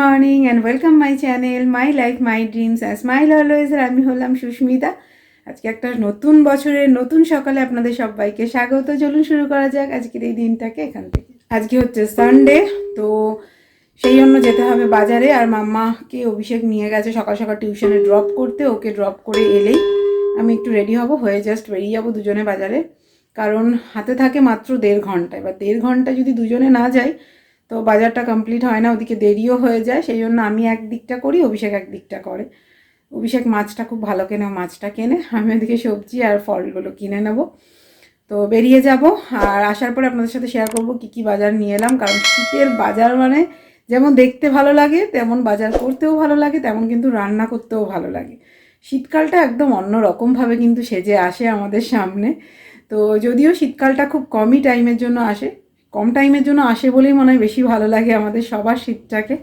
Morning and welcome my channel my life my dreams and smile always আর আমি হলাম সুস্মিতা। আজকে একটা নতুন বছরের নতুন সকালে আপনাদের সবাইকে স্বাগত। চলুন শুরু করা যাক আজকের এই দিনটাকে এখান থেকে। আজকে হচ্ছে সানডে তো সেই জন্য যেতে হবে বাজারে আর মাম্মাকে অভিষেক নিয়ে গেছে সকাল সকাল টিউশনে ড্রপ করতে, ওকে ড্রপ করে এলেই আমি একটু রেডি হব, হয়ে জাস্ট বেরিয়ে যাব দুজনে বাজারে। কারণ হাতে থাকে মাত্র দেড় ঘণ্টা, এবার দেড় ঘণ্টা যদি দুজনে না যাই তো বাজারটা কমপ্লিট হয় না, ওদিকে দেরিও হয়ে যায় সেই জন্য আমি এক দিকটা করি, অভিষেক এক দিকটা করে। অভিষেক মাছটা খুব ভালো কেনে মাছটা কেনে, আমি ওদিকে সবজি আর ফলগুলো কিনে নেব। তো বেরিয়ে যাব, আর আসার পরে আপনাদের সাথে শেয়ার করব কি কি বাজার নিয়ে এলাম, কারণ শীতের বাজার মানে যেমন দেখতে ভালো লাগে, তেমন বাজার করতেও ভালো লাগে, তেমন কিন্তু রান্না করতেও ভালো লাগে। শীতকালটা একদম অন্য রকমভাবে কিন্তু সেজে আসে আমাদের সামনে। তো যদিও শীতকালটা খুব কমই টাইমের জন্য আসে কম টাইমের জন্য আসে বলেই মনে হয় বেশি ভালো লাগে আমাদের সবার শীতটাকে।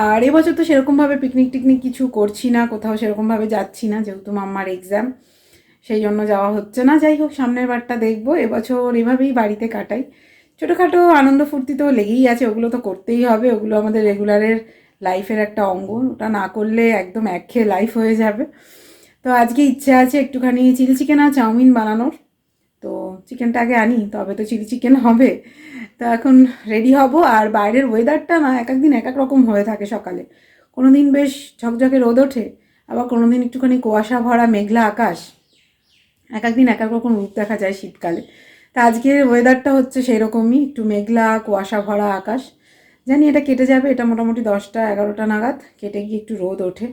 আর এবছর তো সেরকমভাবে পিকনিক টিকনিক কিছু করছি না, কোথাও সেরকমভাবে যাচ্ছি না, যেহেতু মাম্মার এক্সাম সেই জন্য যাওয়া হচ্ছে না। যাই হোক, সামনের বারটা দেখব। এবছর এভাবেই বাড়িতে কাটাই। ছোটোখাটো আনন্দ ফুর্তি তো লেগেই আছে, ওগুলো তো করতেই হবে। ওগুলো আমাদের রেগুলারের লাইফের একটা অঙ্গ। ওটা না করলে একদম একঘেয়ে লাইফ হয়ে যাবে। তো আজকে ইচ্ছে আছে একটুখানি চিলি চিকেন আর চাউমিন বানানোর। চিকেনটা আগে আনি, তবে তো চিলি চিকেন হবে। তো এখন রেডি হব, আর বাইরের ওয়েদারটা না এক একদিন এক এক রকম হয়ে থাকে সকালে। কোনো দিন বেশ ঝকঝকে রোদ ওঠে, আবার কোনো দিন একটুখানি কুয়াশা ভরা মেঘলা আকাশ। এক একদিন এক এক রকম রূপ দেখা যায় শীতকালে। তা আজকের ওয়েদারটা হচ্ছে সেই রকমই একটু মেঘলা, কুয়াশা ভরা আকাশ। জানি এটা কেটে যাবে, এটা মোটামুটি দশটা, এগারোটা নাগাদ, কেটে গিয়ে একটু রোদ ওঠে।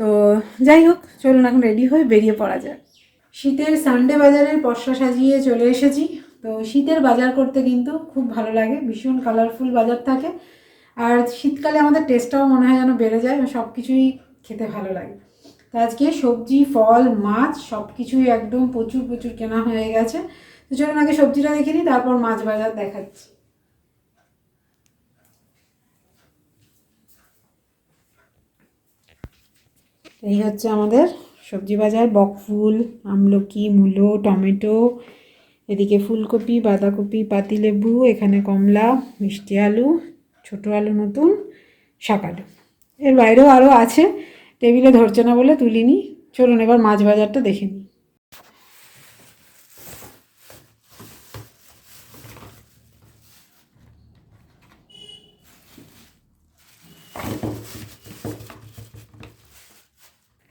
তো যাই হোক, চলুন এখন রেডি হয়ে বেরিয়ে পড়া যায় শীতের সানডে বাজারের পশা সাজিয়ে চলে এসেছি। তো শীতের বাজার করতে কিন্তু খুব ভালো লাগে, ভীষণ কালারফুল বাজার থাকে। আর শীতকালে আমাদের টেস্টটাও মনে হয় যেন বেড়ে যায়, সব কিছুই খেতে ভালো লাগে। তো আজকে সবজি, ফল, মাছ সব কিছুই একদম প্রচুর প্রচুর কেনা হয়ে গেছে। তো চলুন আগে সবজিটা দেখে নিই, তারপর মাছ বাজার দেখাচ্ছি। এই হচ্ছে আমাদের সবজি বাজার বকফুল, আমলকি, মূলো, টমেটো, এদিকে ফুলকপি, বাঁধাকপি, পাতিলেবু, এখানে কমলা, মিষ্টি আলু, ছোটো আলু নতুন, শাক আলু। এর বাইরেও আরও আছে, টেবিলে ধরছে না বলে তুলিনি। চলুন এবার মাছ বাজারটা দেখে নিই।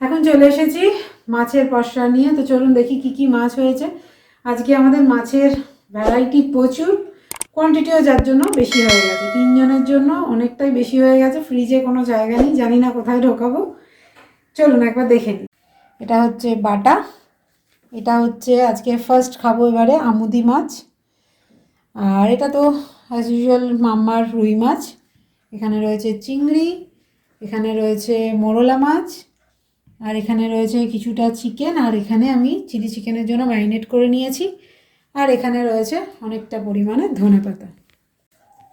এখন চলে এসেছি মাছের পসরা নিয়ে। তো চলুন দেখি কি কি মাছ হয়েছে। আজকে আমাদের মাছের ভ্যারাইটি প্রচুর। কোয়ান্টিটিও যার জন্য বেশি হয়ে গেছে। তিনজনের জন্য অনেকটাই বেশি হয়ে গেছে। ফ্রিজে কোনো জায়গা নেই। জানি না কোথায় ঢোকাবো। চলুন একবার দেখে নিই। এটা হচ্ছে বাটা। এটা হচ্ছে আজকে ফার্স্ট খাব এবারে আমুদি মাছ। আর এটা তো অ্যাজ ইউজুয়াল মাম্মার রুই মাছ। এখানে রয়েছে চিংড়ি। এখানে রয়েছে মোরলা মাছ। আর এখানে রয়েছে কিছুটা চিকেন আর এখানে আমি চিলি চিকেনের জন্য ম্যারিনেট করে নিয়েছি। আর এখানে রয়েছে অনেকটা পরিমাণে ধনে পাতা।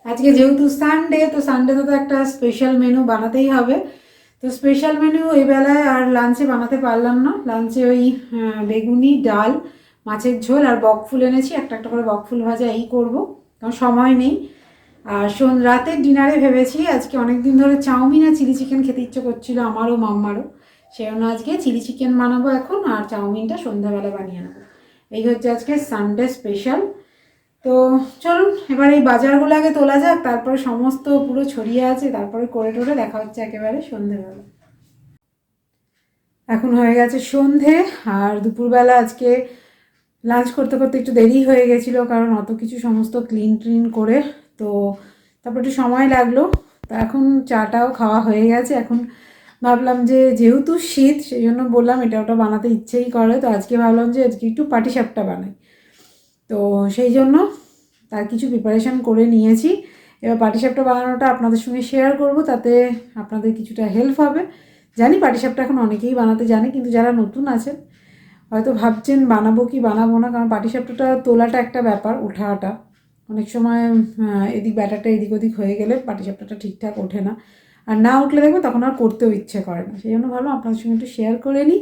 আজকে যেহেতু সানডে তো সানডেতে তো একটা স্পেশাল মেনু বানাতেই হবে। তো স্পেশাল মেনু এই বেলায় আর লাঞ্চে বানাতে পারলাম না। লাঞ্চে ওই বেগুনি, ডাল, মাছের ঝোল আর বকফুল এনেছি। একটা একটা করে বকফুল ভাজা এই করব। কারণ সময় নেই। আর শোন রাতের ডিনারে ভেবেছি আজকে অনেক দিন ধরে চাউমিন আর চিলি চিকেন খেতে ইচ্ছে করছিল আমারও, মাম্মারও। সেই জন্য আজকে চিলি চিকেন বানাবো এখন, আর চাউমিনটা সন্ধ্যাবেলা বানিয়ে নেব। এই হচ্ছে আজকে সানডে স্পেশাল তো চলুন, এবার এই বাজারগুলো আগে তোলা যাক, তারপরে সমস্ত পুরো ছড়িয়ে আছে, তারপরে করে টোরে দেখা হচ্ছে একেবারে সন্ধ্যেবেলা। এখন হয়ে গেছে সন্ধে, আর দুপুরবেলা আজকে লাঞ্চ করতে করতে একটু দেরি হয়ে গেছিল, কারণ অত কিছু সমস্ত ক্লিন ট্রিন করে, তো তারপর একটু সময় লাগল। তো এখন চাটাও খাওয়া হয়ে গেছে, এখন ভাবলাম যে যেহেতু শীত সেই জন্য বললাম এটা ওটা বানাতে ইচ্ছেই করে। তো আজকে ভাবলাম যে আজকে একটু পাটিসাপটা বানাই। তো সেই জন্য তার কিছু প্রিপারেশান করে নিয়েছি। এবার পাটিসাপটা বানানোটা আপনাদের সঙ্গে শেয়ার করব, তাতে আপনাদের কিছুটা হেল্প হবে। জানি পাটিসাপটা এখন অনেকেই বানাতে জানে, কিন্তু যারা নতুন আছেন, হয়তো ভাবছেন বানাবো কি বানাবো না, কারণ পাটিসাপটাটা তোলাটা একটা ব্যাপার, ওঠাটা। অনেক সময় এদিক ব্যাটারটা এদিক ওদিক হয়ে গেলে পাটিসাপটাটা ঠিকঠাক ওঠে না। আর না উঠলে দেখব তখন আর করতেও ইচ্ছে করে না। সেই জন্য ভাবলাম আপনাদের সঙ্গে একটু শেয়ার করে নিই।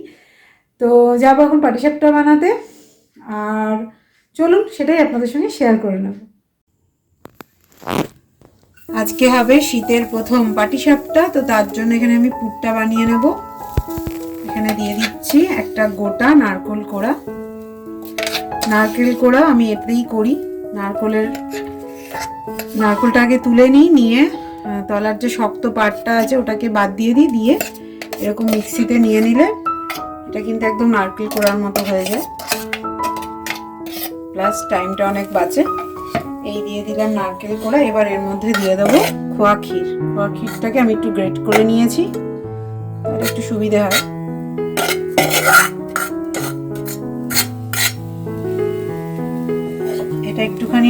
তো যাব এখন পাটিসাপটা বানাতে। আর চলুন সেটাই আপনাদের সঙ্গে শেয়ার করে নেব। আজকে হবে শীতের প্রথম পাটিসাপটা, তো তার জন্য এখানে আমি পুরটা বানিয়ে নেব। এখানে দিয়ে দিচ্ছি একটা গোটা নারকোল কোড়া। নারকেল কোড়া আমি এতেই করি। নারকোলের নারকোলটা আগে তুলে নিই, নিয়ে তলার যে শক্ত পাটটা আছে, ওটাকে বাদ দিয়ে দিই, দিয়ে এরকম মিক্সিতে নিয়ে নিলে এটা কিন্তু একদম নারকেল কোড়ার মতো হয়ে যায়। প্লাস টাইমটা অনেক বাঁচে। এই দিয়ে দিলাম নারকেল কোড়া। এবার এর মধ্যে দিয়ে দেবো খোয়া ক্ষীর। খোয়া ক্ষীরটাকে আমি একটু গ্রেট করে নিয়েছি, তাহলে একটু সুবিধে হয়।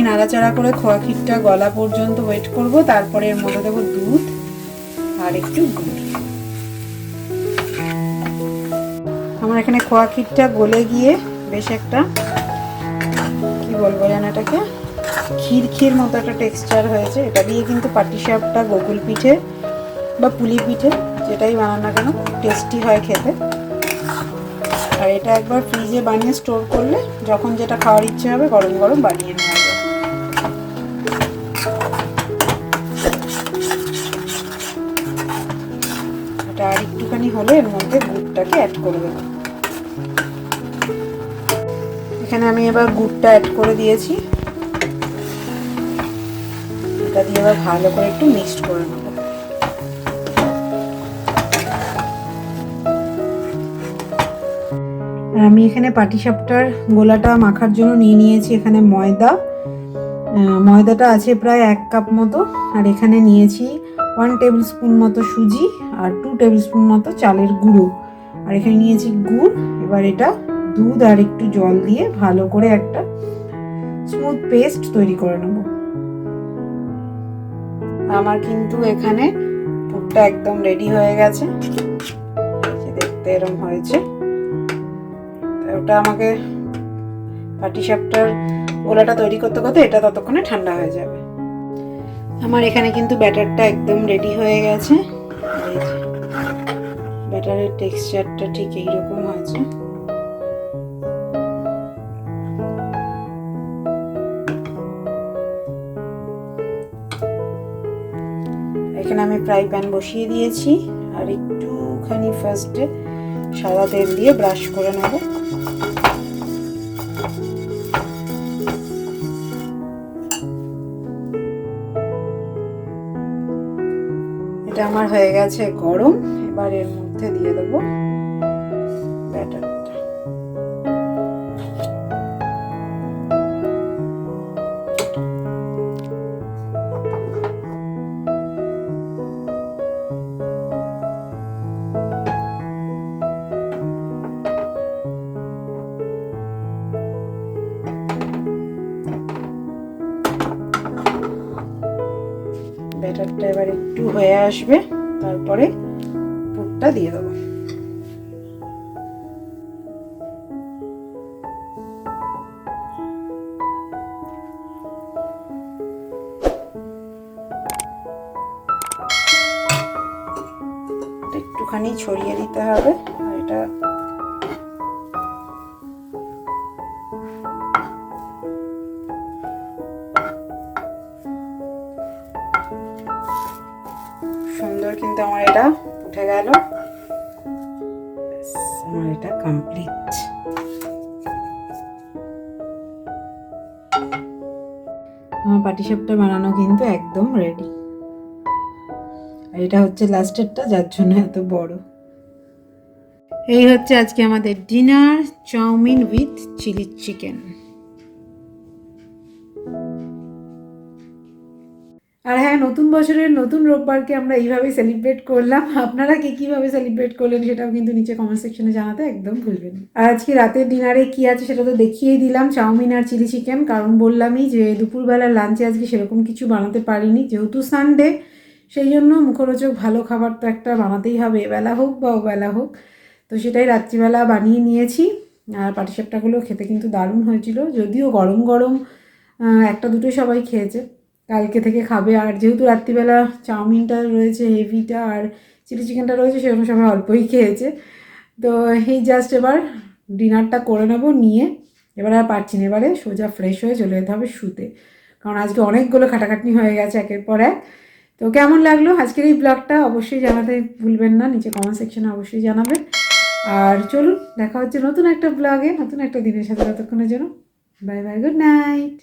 নাড়াচাড়া করে খোয়া ক্ষীরটা গলা পর্যন্ত ওয়েট করব, তারপরে এর মধ্যে দেবো দুধ আর একটু গুড় আমার এখানে খোয়া ক্ষীরটা গলে গিয়ে বেশ একটা, কি বলব যেন এটাকে, ক্ষীর ক্ষীর মতো একটা টেক্সচার হয়েছে। এটা দিয়ে কিন্তু পাটিসাপটা গোকুল পিঠে বা পুলি পিঠে যেটাই বানান না কেন টেস্টি হয় খেতে। আর এটা একবার ফ্রিজে বানিয়ে স্টোর করলে যখন যেটা খাওয়ার ইচ্ছে হবে গরম গরম বানিয়ে নেওয়া। একটুখানি হলে এর মধ্যে গুড়টাকে অ্যাড করে দেবো। এখানে আমি এবার গুড়টা অ্যাড করে দিয়েছি। এটা দিয়ে এবার ভালো করে একটু মিক্সড করে নেব। আর আমি এখানে পাটিসাপটার গোলাটা মাখার জন্য নিয়ে নিয়েছি এখানে ময়দা। ময়দাটা আছে প্রায় এক কাপ মতো। আর এখানে নিয়েছি ওয়ান টেবিল স্পুন মতো সুজি। আর টু টেবিল স্পুন মতো চালের গুঁড়ো। আর এখানে নিয়েছি গুড়, এবার এটা দুধ আর একটু জল দিয়ে ভালো করে একটা স্মুথ পেস্ট তৈরি করে নেব। আমার কিন্তু এখানে পুরটা একদম রেডি হয়ে গেছে। দেখতে এরম হয়েছে। ওটা আমাকে পাটিসাপটার ওলাটা তৈরি করতে করতে এটা ততক্ষণে ঠান্ডা হয়ে যাবে। আমার এখানে কিন্তু ব্যাটারটা একদম রেডি হয়ে গেছে। যে ব্যাটারের টেক্সচারটা ঠিক এইরকম আছে। এখানে আমি ফ্রাই প্যান বসিয়ে দিয়েছি, আর একটুখানি ফার্স্টে সাদা তেল দিয়ে ব্রাশ করে নেব। আমার হয়ে গেছে গরম এবার এর মধ্যে দিয়ে দেবো ব্যাটারটা এবার একটু হয়ে আসবে তারপরে পুরটা দিয়ে দেবো। একটুখানি ছড়িয়ে দিতে হবে এটা আমার পাটিসাপটা বানানো কিন্তু একদম রেডি এটা হচ্ছে লাস্টেরটা যার জন্য এত বড়। এই হচ্ছে আজকে আমাদের dinner chowmein with chilli chicken নতুন বছরের নতুন রোববারকে আমরা এইভাবে সেলিব্রেট করলাম। আপনারা কে কীভাবে সেলিব্রেট করলেন সেটাও কিন্তু নিচে কমেন্ট সেকশনে জানাতে একদম ভুলবেন আর আজকে রাতের ডিনারে কি আছে সেটা তো দেখিয়েই দিলাম, চাউমিন আর চিলি চিকেন কারণ বললামই যে দুপুরবেলার লাঞ্চে আজকে সেরকম কিছু বানাতে পারিনি, যেহেতু সানডে সেই জন্য মুখরোচক ভালো খাবার তো একটা বানাতেই হবে, এবেলা হোক বা ওবেলা হোক। তো সেটাই রাত্রিবেলা বানিয়ে নিয়েছি, আর পাটিসাপটাগুলো খেতে কিন্তু দারুণ হয়েছিল, যদিও গরম গরম একটা দুটোই সবাই খেয়েছে। কালকে থেকে খাবে। আর যেহেতু রাত্রিবেলা চাউমিনটা রয়েছে, হেভিটা আর চিলি চিকেনটা রয়েছে সেজন্য সবাই অল্পই খেয়েছে। তো এই জাস্ট এবার ডিনারটা করে নেব, নিয়ে এবার আর পারছি না। এবারে সোজা ফ্রেশ হয়ে চলে যেতে হবে শুতে। কারণ আজকে অনেকগুলো খাটাখাটনি হয়ে গেছে একের পর এক। তো কেমন লাগল আজকের এই ব্লগটা অবশ্যই জানাতে ভুলবেন না, নিচে কমেন্ট সেকশনে অবশ্যই জানাবেন। আর চলুন, দেখা হচ্ছে নতুন একটা ব্লগে নতুন একটা দিনের সাথে ততক্ষণের জন্য। Bye bye good night